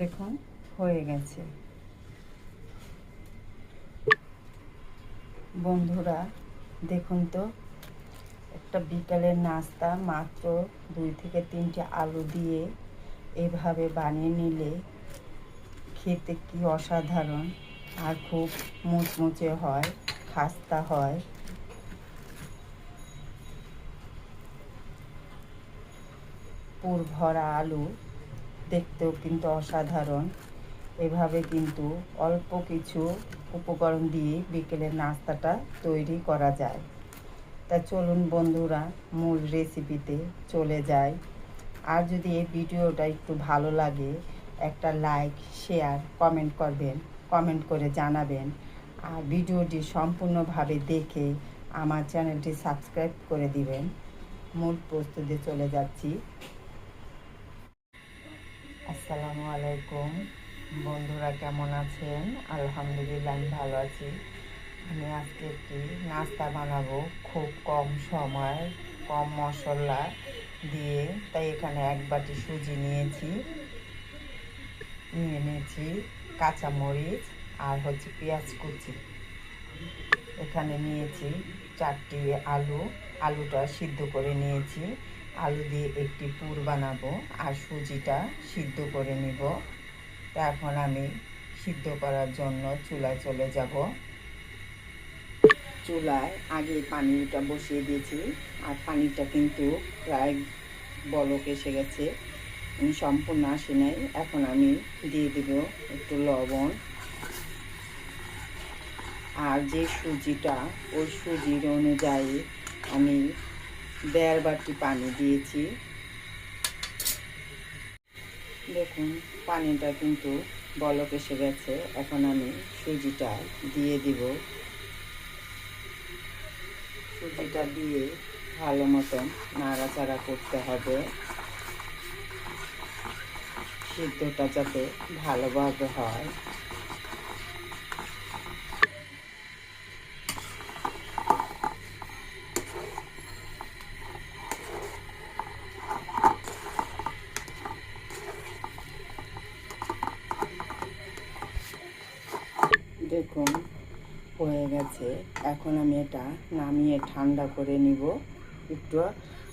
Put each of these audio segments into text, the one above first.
দেখুন, হয়ে গেছে। বন্ধুরা, দেখুন তো, একটা বিকালের নাস্তা মাত্র দুই থেকে তিনটে আলু দিয়ে এভাবে বানিয়ে নিলে খেতে কি অসাধারণ আর খুব মুচমুচে হয়, খাস্তা হয়। পুর ভরা আলু দেখতেও কিন্তু অসাধারণ। এভাবে কিন্তু অল্প কিছু উপকরণ দিয়ে বিকেলের নাস্তাটা তৈরি করা যায়। তা চলুন বন্ধুরা, মূল রেসিপিতে চলে যাই। আর যদি এই ভিডিওটা একটু ভালো লাগে, একটা লাইক শেয়ার কমেন্ট করবেন কমেন্ট করে জানাবেন। আর ভিডিওটি সম্পূর্ণভাবে দেখে আমার চ্যানেলটি সাবস্ক্রাইব করে দিবেন। মূল প্রস্তুতি চলে যাচ্ছি। আসসালামু আলাইকুম। বন্ধুরা কেমন আছেন? আলহামদুলিল্লাহ, আমি ভালো আছি। আমি আজকে একটি নাস্তা বানাবো খুব কম সময়, কম মশলা দিয়ে। তাই এখানে এক বাটি সুজি নিয়েছি, নিয়ে নিয়েছি কাঁচামরিচ আর হচ্ছে পেঁয়াজ কুচি। এখানে নিয়েছি চারটি আলু, আলুটা সিদ্ধ করে নিয়েছি। আলু দিয়ে একটি পুর বানাবো আর সুজিটা সিদ্ধ করে নিব। এখন আমি সিদ্ধ করার জন্য চুলায় চলে যাব। চুলায় আগে পানিটা বসিয়ে দিয়েছি আর পানিটা কিন্তু প্রায় বলক এসে গেছে। সম্পূর্ণ আসি নাই। এখন আমি দিয়ে দেব একটু লবণ। আর যে সুজিটা, ওই সুজির অনুযায়ী আমি দেড় বাটি পানি দিয়েছি। দেখুন, পানিটা কিন্তু বলক এসে গেছে। এখন আমি সুজিটা দিয়ে দিব। সুজিটা দিয়ে ভালো মতন নাড়াচাড়া করতে হবে। সিদ্ধটা যাতে ভালোভাবে হয়। দেখুন হয়ে গেছে। এখন আমি এটা নামিয়ে ঠান্ডা করে নিব। একটু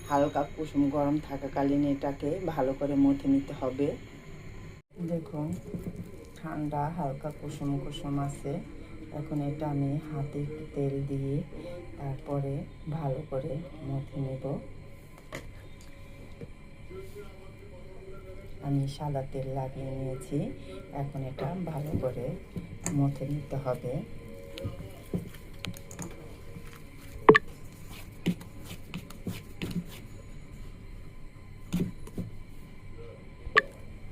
হালকা কুসুম গরম থাকাকালীন এটাকে ভালো করে মথে নিতে হবে। দেখুন, ঠান্ডা, হালকা কুসুম কুসুম আছে। এখন এটা আমি হাতে তেল দিয়ে তারপরে ভালো করে মথে নেব। আমি সাদা তেল লাগিয়ে নিয়েছি। এখন এটা ভালো করে মথে নিতে হবে।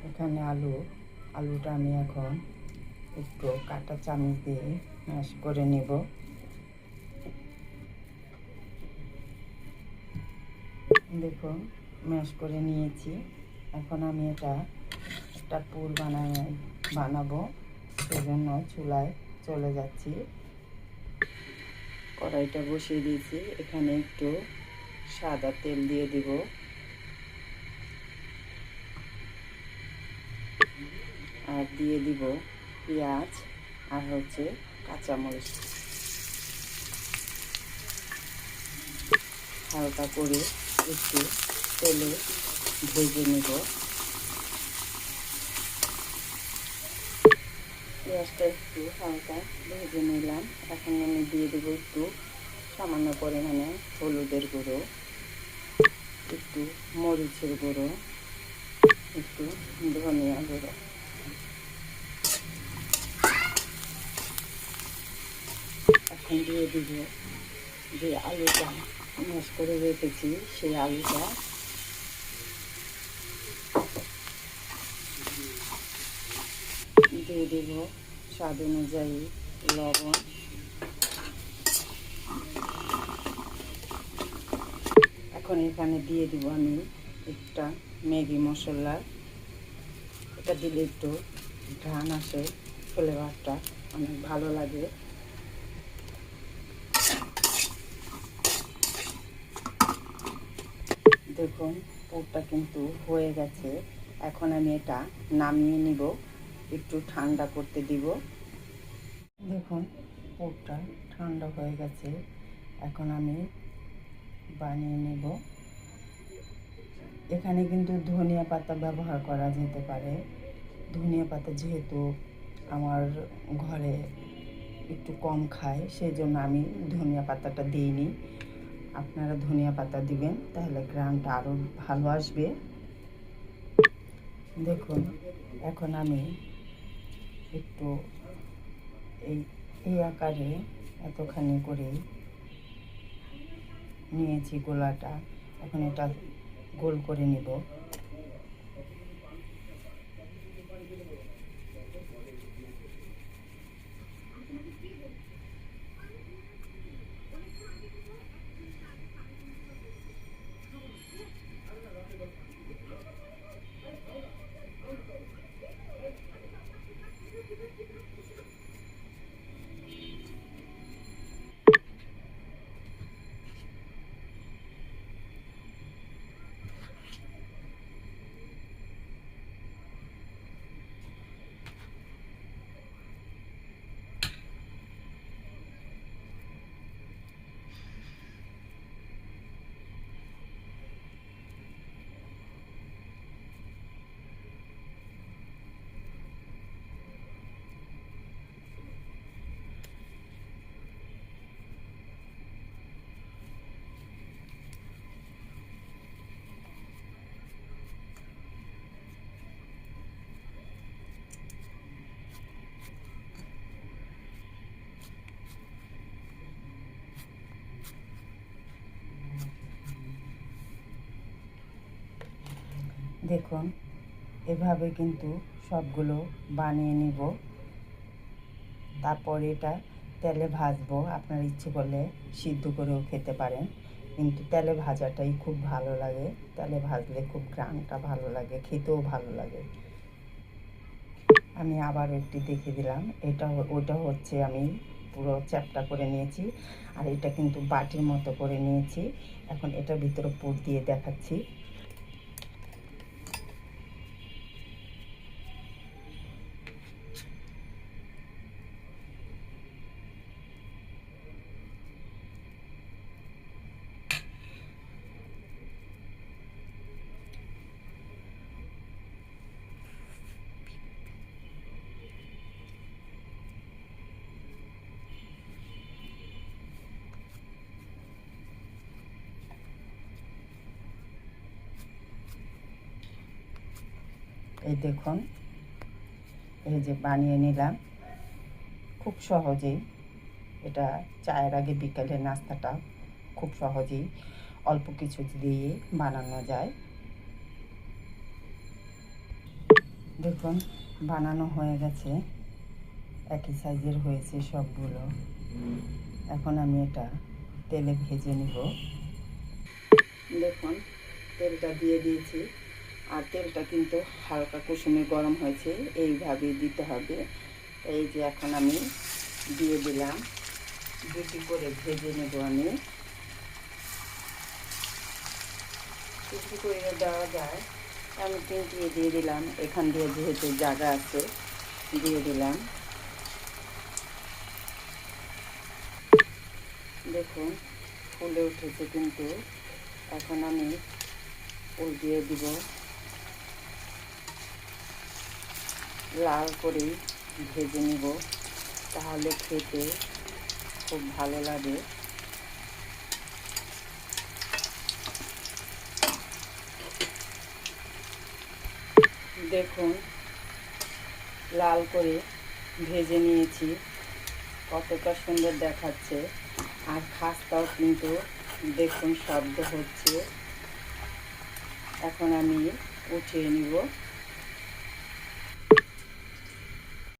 এখানে আলু, আলুটা আমি এখন একটু কাটা চামচ দিয়ে ম্যাশ করে নেব। দেখুন, ম্যাশ করে নিয়েছি। এখন আমি এটা একটা পুর বানাই বানাবো। সেজন্য চুলায় চলে যাচ্ছি। কড়াইটা বসিয়ে দিয়েছি। এখানে একটু সাদা তেল দিয়ে দিব। আর দিয়ে দিব পেঁয়াজ আর হচ্ছে কাঁচামরিচ। হালকা করে একটু তেলে ভেজে নেব। পেঁয়াজটা একটু হালকা ভেজে নিলাম এখন আমি দিয়ে দেবো একটু সামান্য পরিমাণে হলুদের গুঁড়ো একটু মরিচের গুঁড়ো একটু ধনিয়া গুঁড়ো এখন দিয়ে দিব যে আলুটা ম্যাশ করে রেখেছি সেই আলুটা দিয়ে দেব স্বাদ অনুযায়ী লবণ। এখন এখানে দিয়ে দিব আমি একটা ম্যাগি মশলা। এটা দিলে একটু ঘ্রাণ আসে, ফ্লেভারটা অনেক ভালো লাগে। দেখুন, পুরটা কিন্তু হয়ে গেছে। এখন আমি এটা নামিয়ে নিব। একটু ঠান্ডা করতে দিব। দেখুন পুরটা ঠান্ডা হয়ে গেছে। এখন আমি বানিয়ে নেব। এখানে কিন্তু ধনিয়া পাতা ব্যবহার করা যেতে পারে। ধনিয়া পাতা যেহেতু আমার ঘরে একটু কম খায় সেই জন্য আমি ধনিয়া পাতাটা দিইনি। আপনারা ধনিয়া পাতা দিবেন, তাহলে গ্রামটা আরও ভালো আসবে। দেখুন, এখন আমি একটু এই এই আকারে এতখানি করে নিয়েছি গোলাটা। এখন এটা গোল করে নিব। দেখুন, এভাবে কিন্তু সবগুলো বানিয়ে নিব। তারপর এটা তেলে ভাজবো, আপনার ইচ্ছে করলে সিদ্ধ করেও খেতে পারেন। কিন্তু তেলে ভাজাটাই খুব ভালো লাগে। তেলে ভাজলে খুব গ্রানটা ভালো লাগে, খেতেও ভালো লাগে। আমি আবার একটি দেখে দিলাম। এটা ওটা হচ্ছে আমি পুরো চ্যাপটা করে নিয়েছি। আর এটা কিন্তু বাটির মতো করে নিয়েছি। এখন এটার ভিতরে পুর দিয়ে দেখাচ্ছি। এই দেখুন, এই যে বানিয়ে নিলাম। খুব সহজেই এটা চায়ের আগে বিকালের নাস্তাটা খুব সহজেই অল্প কিছু দিয়ে বানানো যায়। দেখুন, বানানো হয়ে গেছে। একই সাইজের হয়েছে সবগুলো। এখন আমি এটা তেলে ভেজে নিব। দেখুন, তেলটা দিয়ে দিয়েছি। আর তেলটা কিন্তু হালকা কুসুমে গরম হয়েছে এইভাবে দিতে হবে। এই যে এখন আমি দিয়ে দিলাম, দুটি করে ভেজে নেব আমি। কিছু করে দেওয়া যায়, আমি তিনটি দিয়ে দিলাম। এখান দিয়ে যেহেতু জায়গা আছে, দিয়ে দিলাম। দেখুন, ফুলে উঠেছে কিন্তু। এখন আমি ফুল দিয়ে দিব। লাল করে ভেজে নিব। তাহলে খেতে খুব ভালো লাগে। দেখুন, লাল করে ভেজে নিয়েছি। কতটা সুন্দর দেখাচ্ছে। আর খাস্তাও কিন্তু দেখুন শব্দ হচ্ছে। এখন আমি উঠিয়ে নিব।